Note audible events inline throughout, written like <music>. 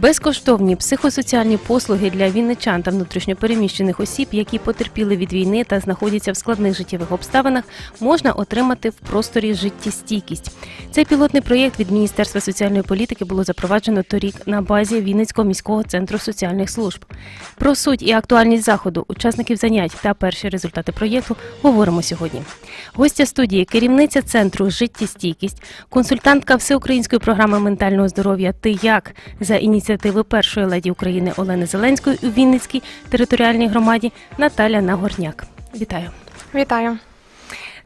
Безкоштовні психосоціальні послуги для вінничан та внутрішньопереміщених осіб, які потерпіли від війни та знаходяться в складних життєвих обставинах, можна отримати в просторі життєстійкість. Цей пілотний проєкт від Міністерства соціальної політики було запроваджено торік на базі Вінницького міського центру соціальних служб. Про суть і актуальність заходу, учасників занять та перші результати проєкту говоримо сьогодні. Гостя студії, керівниця центру Життєстійкість, консультантка всеукраїнської програми ментального здоров'я Ти як за ініціативи першої леді України Олени Зеленської у Вінницькій територіальній громаді Наталя Нагорняк. Вітаю. Вітаю.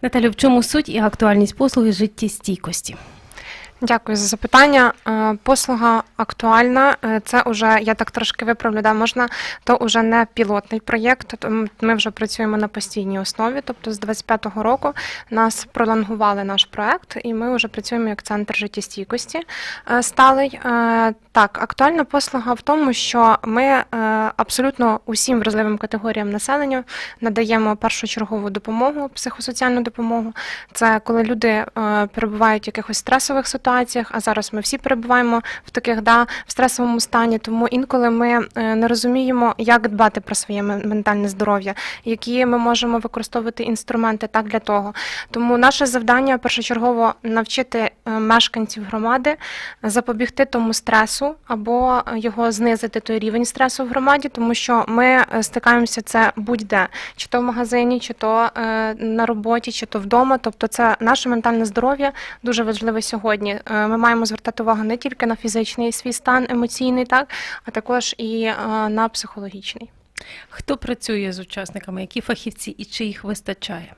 Наталю, в чому суть і актуальність послуги життєстійкості? Дякую за запитання. Е, Послуга актуальна. Е, Це вже я так трошки виправлю. Да, можна то вже не пілотний проєкт. Ми вже працюємо на постійній основі. Тобто з 25-го року нас пролонгували наш проект, і ми вже працюємо як центр життєстійкості е, сталий. Так, актуальна послуга в тому, що ми абсолютно усім вразливим категоріям населення надаємо першочергову допомогу, психосоціальну допомогу. Це коли люди перебувають в якихось стресових ситуаціях, а зараз ми всі перебуваємо в таких да, в стресовому стані. Тому інколи ми е, не розуміємо, як дбати про своє ментальне здоров'я, які ми можемо використовувати інструменти так для того. Тому наше завдання першочергово навчити е, мешканців громади запобігти тому стресу або його знизити той рівень стресу в громаді, тому що ми е, стикаємося це будь-де, чи то в магазині, чи то на роботі, чи то вдома. Тобто, це наше ментальне здоров'я дуже важливе сьогодні. Е, Ми маємо звертати увагу не тільки на фізичний свій стан емоційний, так а також і е, на психологічний. Хто працює з учасниками, які фахівці і чи їх вистачає?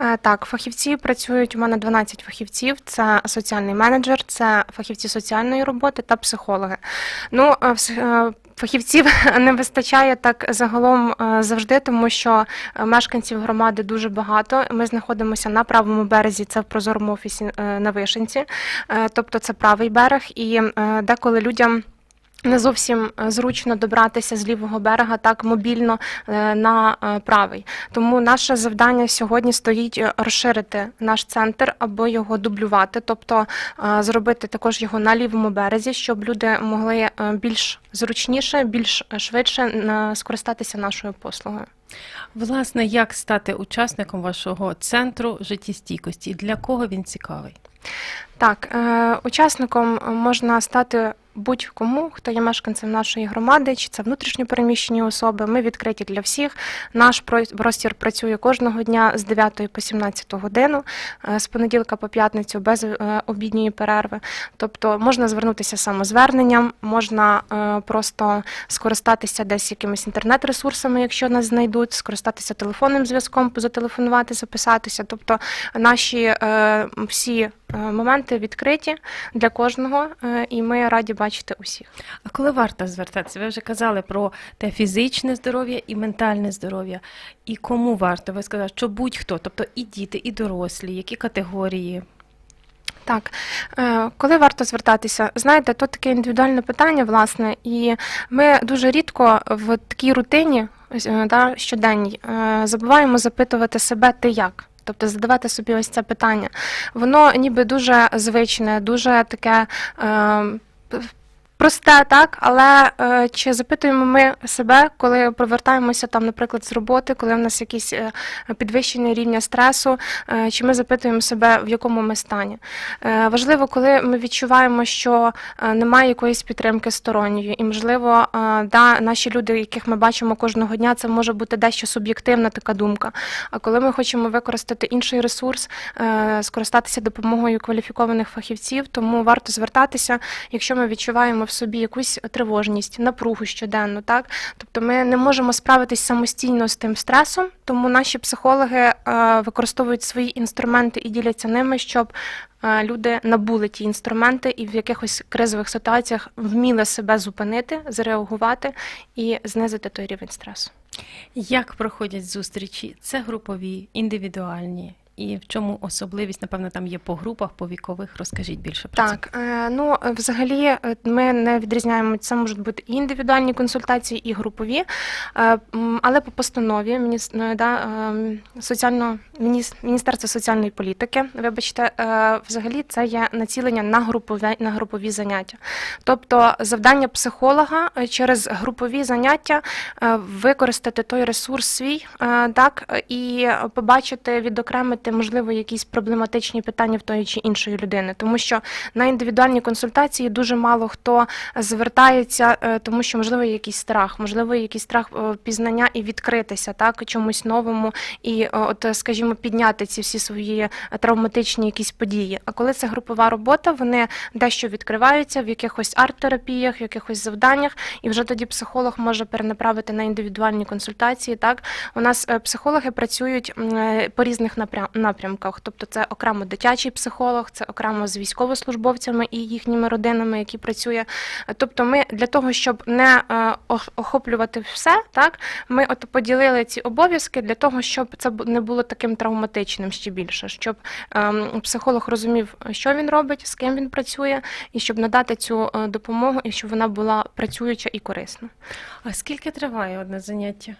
Е, Так, фахівці працюють. У мене 12 фахівців. Це соціальний менеджер, це фахівці соціальної роботи та психологи. Ну, е, е, фахівців <laughs> не вистачає так загалом завжди, тому що мешканців громади дуже багато. Ми знаходимося на правому березі, це в прозорому офісі на Вишенці, тобто це правий берег, і деколи людям. Не зовсім е, зручно добратися з лівого берега так мобільно е, на е, правий. Тому наше завдання сьогодні стоїть розширити наш центр або його дублювати, тобто зробити також його на лівому березі, щоб люди могли більш зручніше, більш швидше скористатися нашою послугою. Власне, як стати учасником вашого центру життєстійкості? Для кого він цікавий? Так, учасником можна стати будь-кому, хто є мешканцем нашої громади, чи це внутрішньо переміщені особи. Ми відкриті для всіх. Наш простір працює кожного дня з 9 по 17 годину, е, з понеділка по п'ятницю без е, обідньої перерви. Тобто можна звернутися самозверненням, можна е, просто скористатися десь якимись інтернет-ресурсами, якщо нас знайдуть, скористатися телефонним зв'язком, зателефонувати, записатися. Тобто наші всі моменти відкриті для кожного, е, і ми раді бачити усіх. А коли варто звертатися? Ви вже казали про те фізичне здоров'я і ментальне здоров'я. І кому варто? Ви сказали, що будь-хто, тобто і діти, і дорослі, які категорії. Так, е, коли варто звертатися? Знаєте, то таке індивідуальне питання, власне, і ми дуже рідко в такій рутині е, да, щоденній е, забуваємо запитувати себе ти як. Тобто задавати собі ось це питання. Воно ніби дуже звичне, дуже таке. Е, Просте, так, але е, чи запитуємо ми себе, коли повертаємося там, наприклад, з роботи, коли в нас якісь е, підвищення рівня стресу, е, чи ми запитуємо себе, в якому ми стані? Е, важливо, коли ми відчуваємо, що е, немає якоїсь підтримки сторонньої, і можливо, е, да, наші люди, яких ми бачимо кожного дня, це може бути дещо суб'єктивна така думка. А коли ми хочемо використати інший ресурс, е, скористатися допомогою кваліфікованих фахівців, тому варто звертатися, якщо ми відчуваємо в собі якусь тривожність, напругу щоденно, так тобто ми не можемо справитись самостійно з тим стресом, тому наші психологи е, використовують свої інструменти і діляться ними, щоб е, люди набули ті інструменти і в якихось кризових ситуаціях вміли себе зупинити, зреагувати і знизити той рівень стресу. Як проходять зустрічі? Це групові, індивідуальні. І в чому особливість? Напевно, там є по групах, по вікових. Розкажіть більше про це. Так, е, ну е, взагалі е, ми не відрізняємо це можуть бути і індивідуальні консультації, і групові. Але по постанові мініс- е, да, соціально мініс- Міністерства соціальної політики, вибачте, взагалі це є націлення на групові на групові заняття. Тобто завдання психолога через групові заняття використати той ресурс свій, так і побачити, відокремити можливо якісь проблематичні питання в тої чи іншої людини, тому що на індивідуальні консультації дуже мало хто звертається, е, тому що можливо є якийсь страх, можливо, є якийсь страх е, пізнання і відкритися так чомусь новому, і е, от, скажімо, підняти ці всі свої травматичні якісь події. А коли це групова робота, вони дещо відкриваються в якихось арт-терапіях, в якихось завданнях, і вже тоді психолог може перенаправити на індивідуальні консультації. Так у нас психологи працюють по різних напрям- напрямках, тобто це окремо дитячий психолог, це окремо з військовослужбовцями і їхніми родинами, які працює. Е, Тобто, ми для того, щоб не е, охоплювати все, так ми от поділили ці обов'язки для того, щоб це не було таким травматичним ще більше, щоб ем, психолог розумів, що він робить, з ким він працює, і щоб надати цю е, допомогу, і щоб вона була працююча і корисна. А скільки триває одне заняття?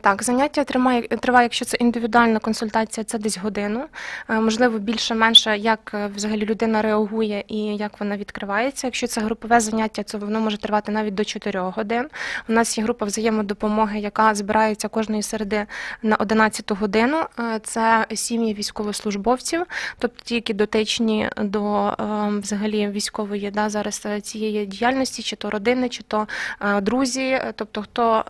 Так, заняття тримає, триває, якщо це індивідуальна консультація, це десь годину. Е, Можливо, більше-менше, як е, взагалі людина реагує і як вона відкривається. Якщо це групове заняття, то воно може тривати навіть до 4 годин. У нас є група взаємодопомоги, яка збирається кожної середи на 11 годину. Е, Це сім'ї військовослужбовців, тобто ті, які дотичні до взагалі військової да, зараз цієї діяльності, чи то родини, чи то друзі, тобто хто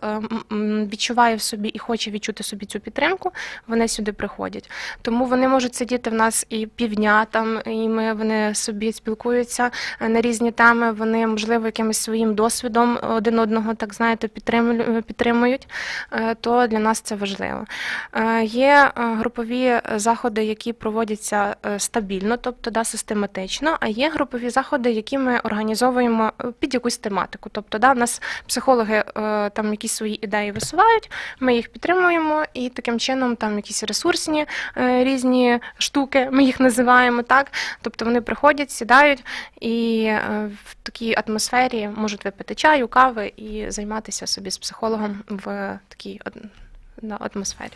відчуває в собі і хоче відчути собі цю підтримку, вони сюди приходять. Тому вони можуть сидіти в нас і півдня там, і ми вони собі спілкуються е, на різні теми. Вони можливо якимось своїм досвідом один одного, так знаєте, підтримують, підтримують. Е, То для нас це важливо. Е, Є е, групові заходи, які проводяться е, стабільно, тобто да, систематично, а є групові заходи, які ми організовуємо е, під якусь тематику. Тобто, да, в нас психологи е, там якісь свої ідеї висувають, ми їх підтримуємо, і таким чином там якісь ресурсні е, різні штуки, ми їх називаємо так. Тобто вони приходять, сідають і е, в такій атмосфері можуть випити чаю, кави і займатися собі з психологом в такій атмосфері.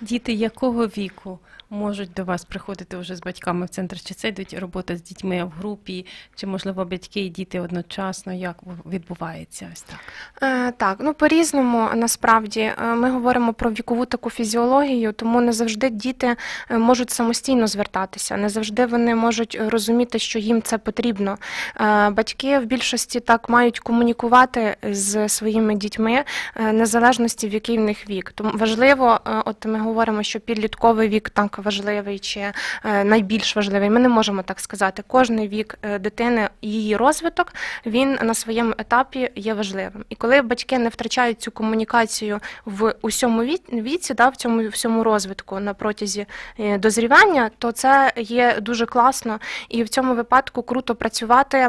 Діти якого віку можуть до вас приходити вже з батьками в центр? Чи це йдуть робота з дітьми в групі, чи можливо батьки і діти одночасно? Як відбувається ось так? Е, Так, ну по-різному насправді Е, ми говоримо про вікову таку фізіологію, тому не завжди діти е, можуть самостійно звертатися, не завжди вони можуть розуміти, що їм це потрібно. Е, Батьки в більшості так мають комунікувати з своїми дітьми е, незалежності в який в них вік. Тому важливо, от ми говоримо, що підлітковий вік так важливий чи е, найбільш важливий. Ми не можемо так сказати. Кожний вік е, дитини її розвиток він на своєму етапі є важливим. І коли батьки не втрачають цю комунікацію в усьому віці, да, в цьому всьому розвитку на протязі е, дозрівання, то це є дуже класно. І в цьому випадку круто працювати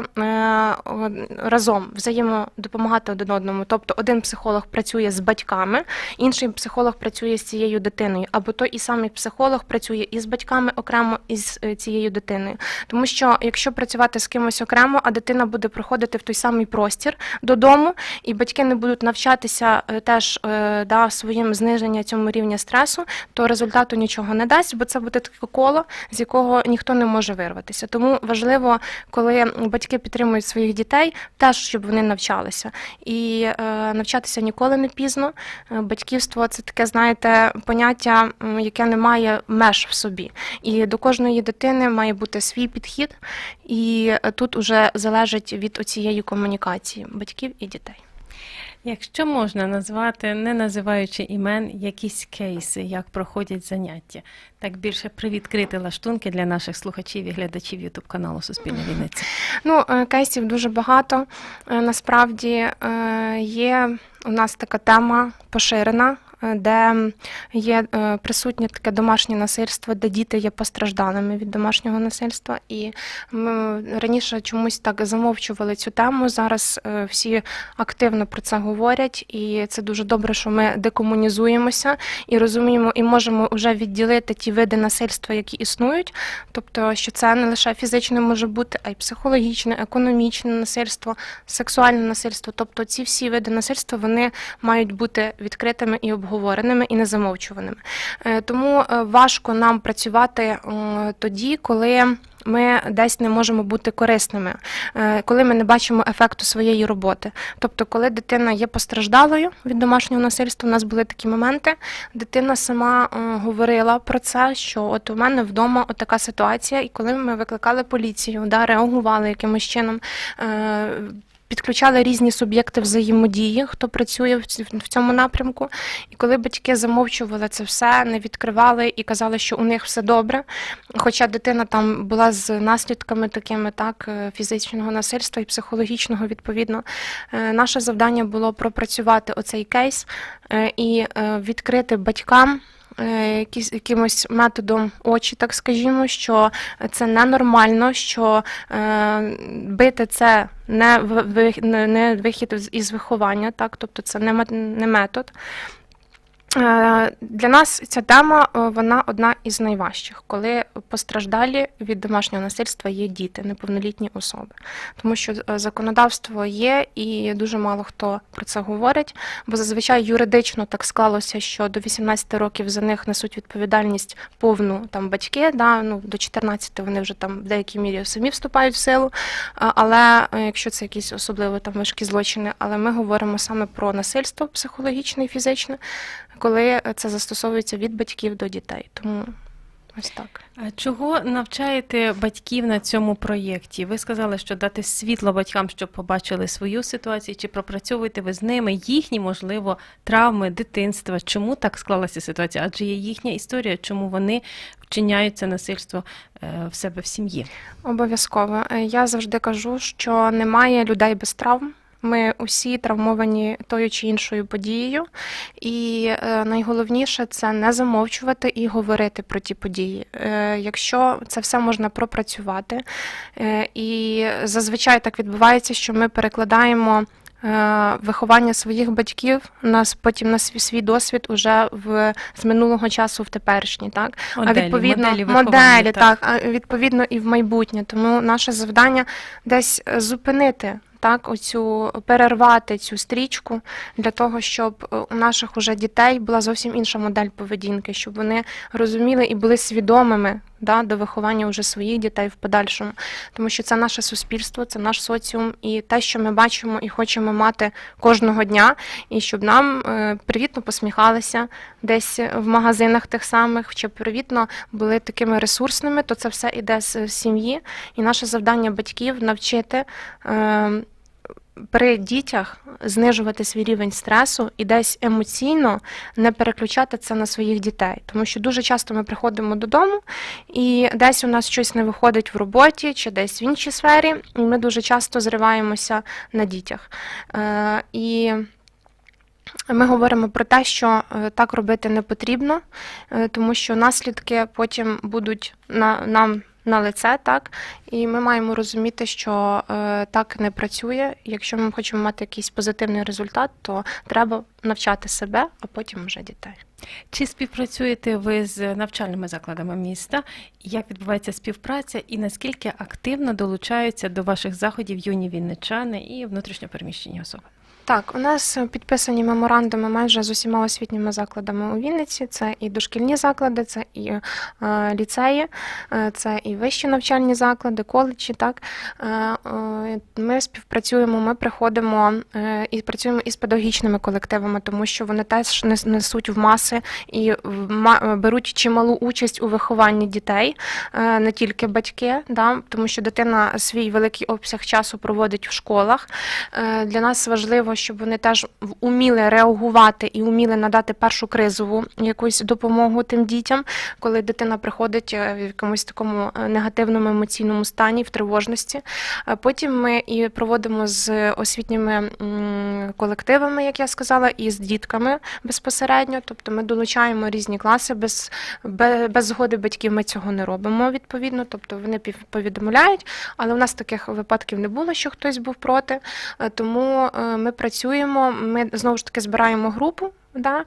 разом, взаємодопомагати один одному. Тобто один психолог працює з батьками, інший психолог працює з цією дитиною, або той і самий психолог працює і з батьками окремо, і з е, цією дитиною. Тому що якщо працювати з кимось окремо, а дитина буде проходити в той самий простір додому, і батьки не будуть навчатися е, теж е, да, своїм зниження цьому рівня стресу, то результату нічого не дасть, бо це буде таке коло, з якого ніхто не може вирватися. Тому важливо, коли батьки підтримують своїх дітей, теж щоб вони навчалися. І навчатися ніколи не пізно. Батьківство це таке, знаєте, поняття, яке не має меж в собі. І до кожної дитини має бути свій підхід, і е, тут уже залежить від оцієї комунікації батьків і дітей. Якщо можна назвати, не називаючи імен, якісь кейси, як проходять заняття, так більше привідкрити лаштунки для наших слухачів і глядачів Ютуб каналу Суспільна Вінниця. Ну, е, кейсів дуже багато. Е, Насправді є у нас така тема поширена де є е, присутнє таке домашнє насильство, де діти є постраждалими від домашнього насильства. І ми раніше чомусь так замовчували цю тему. Зараз е, всі активно про це говорять, і це дуже добре, що ми декомунізуємося і розуміємо, і можемо вже відділити ті види насильства, які існують. Тобто, що це не лише фізичне може бути, а й психологічне, економічне насильство, сексуальне насильство. Тобто, ці всі види насильства вони мають бути відкритими і обговореними, і не замовчуваними. Е, Тому е, важко нам працювати тоді, коли. Ми десь не можемо бути корисними, е, коли ми не бачимо ефекту своєї роботи. Тобто, коли дитина є постраждалою від домашнього насильства, у нас були такі моменти. Дитина сама говорила про це, що от у мене вдома така ситуація, і коли ми викликали поліцію, да, реагували якимось чином. Підключали різні суб'єкти взаємодії, хто працює в цьому напрямку. І коли батьки замовчували це все, не відкривали і казали, що у них все добре. Хоча дитина там була з наслідками такими, так, е, фізичного насильства і психологічного, відповідно. Е, Наше завдання було пропрацювати оцей кейс е, і відкрити батькам. Е, якимось методом очі, так скажімо, що це ненормально, що е, бити це не вихід із виховання, так, тобто це не метод. Е, Для нас ця тема е, вона одна із найважчих, коли постраждалі від домашнього насильства є діти, неповнолітні особи, тому що е, законодавство є, і дуже мало хто про це говорить. Бо зазвичай юридично так склалося, що до 18 років за них несуть відповідальність повну там батьки. Да, ну до 14 вони вже там в деякій мірі самі вступають в силу. Але якщо це якісь особливо там важкі злочини, але ми говоримо саме про насильство психологічне і фізичне, коли це застосовується від батьків до дітей. Тому ось так. А Чого навчаєте батьків на цьому проєкті? Ви сказали, що дати світло батькам, щоб побачили свою ситуацію, чи пропрацьовуєте ви з ними їхні, можливо, травми дитинства? Чому так склалася ситуація? Адже є їхня історія, чому вони вчиняють це насильство е, в себе в сім'ї. Обов'язково. Е, Я завжди кажу, що немає людей без травм. Ми усі травмовані тою чи іншою подією, і е, найголовніше це не замовчувати і говорити про ті події. Е, Якщо це все можна пропрацювати, е, і зазвичай так відбувається, що ми перекладаємо. Виховання своїх батьків нас потім на свій, свій досвід уже в з минулого часу в теперішній, так а відповідно моделі, моделі, так, а відповідно і в майбутнє. Тому наше завдання десь зупинити так, оцю перервати цю стрічку для того, щоб е, у наших уже дітей була зовсім інша модель поведінки, щоб вони розуміли і були свідомими да, до виховання уже своїх дітей в подальшому. Тому що це наше суспільство, це наш соціум, і те, що ми бачимо і хочемо мати кожного дня, і щоб нам е, привітно посміхалися десь в магазинах тих самих, щоб привітно були такими ресурсними, то це все іде з сім'ї. І наше завдання батьків навчити. При дітях знижувати свій рівень стресу і десь емоційно не переключати це на своїх дітей. Тому що дуже часто ми приходимо додому, і десь у нас щось не виходить в роботі чи десь в іншій сфері, і ми дуже часто зриваємося на дітях. Е, і ми говоримо про те, що е, так робити не потрібно, е, тому що наслідки потім будуть на нам на лице, так і ми маємо розуміти, що е, так не працює. Якщо ми хочемо мати якийсь позитивний результат, то треба навчати себе, а потім вже дітей. Чи співпрацюєте ви з навчальними закладами міста? Як відбувається співпраця і наскільки активно долучаються до ваших заходів юні вінничани і внутрішньопереміщені особи? Так, у нас підписані меморандуми майже з усіма освітніми закладами у Вінниці. Це і дошкільні заклади, це і е, ліцеї, е, це і вищі навчальні заклади, коледжі. Так Е, ми співпрацюємо, ми приходимо і працюємо із педагогічними колективами, тому що вони теж нес- несуть в маси і в беруть чималу участь у вихованні дітей, не тільки батьки, да, тому що дитина свій великий обсяг часу проводить в школах. Для нас важливо, щоб вони теж в- уміли реагувати і уміли надати першу кризову якусь допомогу тим дітям, коли дитина приходить е, в якомусь такому е, негативному емоційному стані, в тривожності. Е, Потім ми і проводимо з освітніми колективами, як я сказала, і з дітками безпосередньо. Тобто ми долучаємо різні класи без, без, згоди батьків. Ми цього не робимо відповідно. Тобто вони повідомляють, але у нас таких випадків не було, що хтось був проти. Тому ми працюємо. Ми знову ж таки збираємо групу. Да, е,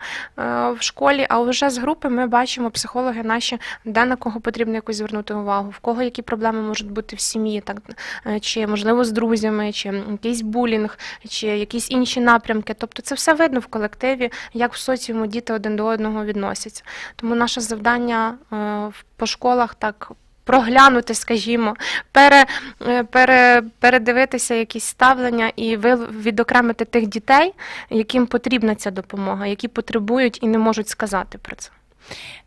в школі, а вже з групи ми бачимо психологи наші, де на кого потрібно якось звернути увагу, в кого які проблеми можуть бути в сім'ї, так е, чи можливо з друзями, чи якийсь булінг, чи якісь інші напрямки. Тобто це все видно в колективі, як в соціуму діти один до одного відносяться. Тому наше завдання е, по школах так. Проглянути, скажімо, пере, е, пере, передивитися якісь ставлення і відокремити тих дітей, яким потрібна ця допомога, які потребують і не можуть сказати про це.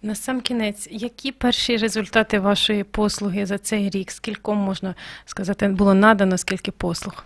На сам кінець, які перші результати вашої послуги за цей рік? Скільком можна сказати, було надано, скільки послуг?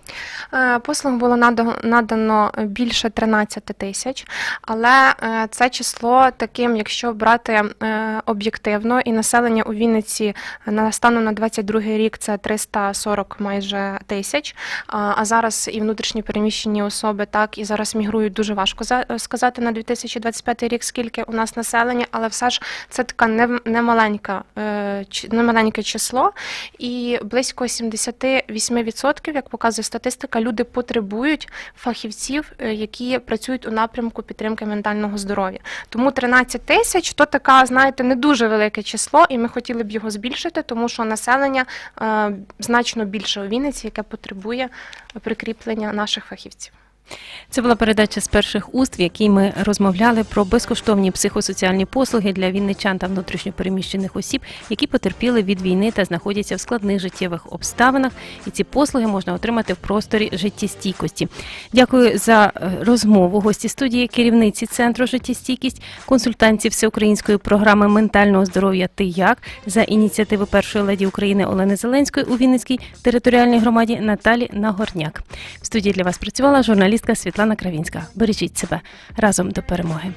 Е, Послуг було надано, більше 13 тисяч, але е, це число таким, якщо брати е, об'єктивно, і населення у Вінниці на станом на 22 рік це 340 майже тисяч. А зараз і внутрішні переміщені особи, так і зараз мігрують дуже важко за- сказати на 2025 рік, скільки у нас населення, але все ж це така не- немаленька, е, немаленьке число, і близько 78%, як показує статистика, люди потребують фахівців, е, які працюють у напрямку підтримки ментального здоров'я. Тому 13 тисяч то така, знаєте, не дуже велике число, і ми хотіли б його збільшити, тому що населення е, значно більше у Вінниці, яке потребує прикріплення наших фахівців. Це була передача з перших уст, в якій ми розмовляли про безкоштовні психосоціальні послуги для вінничан та внутрішньопереміщених осіб, які потерпіли від війни та знаходяться в складних життєвих обставинах. І ці послуги можна отримати в просторі життєстійкості. Дякую за е, розмову. Гості студії, керівниці центру життєстійкість, консультанці всеукраїнської програми ментального здоров'я Ти як за ініціативи першої леді України Олени Зеленської у Вінницькій територіальній громаді Наталі Нагорняк. В студії для вас працювала журналістка Світлана Кравінська. Бережіть себе разом до перемоги.